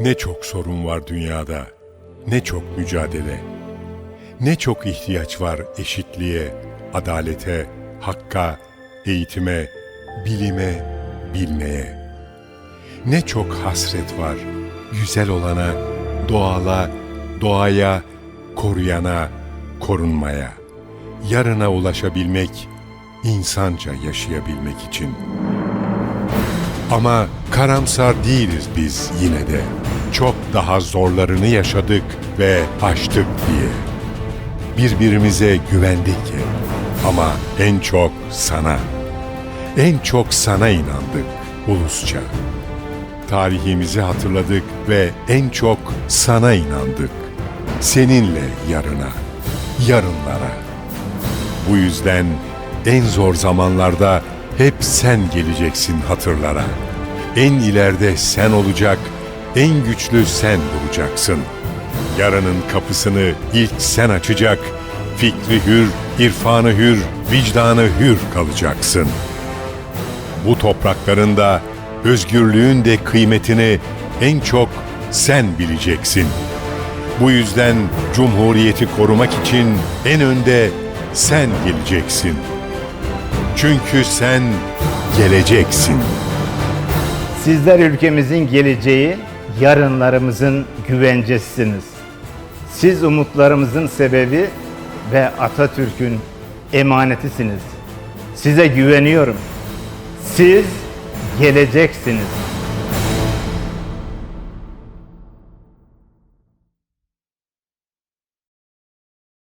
Ne çok sorun var dünyada, ne çok mücadele. Ne çok ihtiyaç var eşitliğe, adalete, hakka, eğitime, bilime, bilmeye. Ne çok hasret var güzel olana, doğala, doğaya, koruyana, korunmaya. Yarına ulaşabilmek, insanca yaşayabilmek için. Ama karamsar değiliz biz yine de. Çok daha zorlarını yaşadık ve aştık diye. Birbirimize güvendik ki. Ama en çok sana. En çok sana inandık ulusça. Tarihimizi hatırladık ve en çok sana inandık. Seninle yarına, yarınlara. Bu yüzden en zor zamanlarda hep sen geleceksin hatırlara. En ileride sen olacak, en güçlü sen duracaksın. Yarının kapısını ilk sen açacak, fikri hür, irfanı hür, vicdanı hür kalacaksın. Bu topraklarında özgürlüğün de kıymetini en çok sen bileceksin. Bu yüzden cumhuriyeti korumak için en önde sen geleceksin. Çünkü sen geleceksin. Sizler ülkemizin geleceği, yarınlarımızın güvencesisiniz. Siz umutlarımızın sebebi ve Atatürk'ün emanetisiniz. Size güveniyorum. Siz geleceksiniz.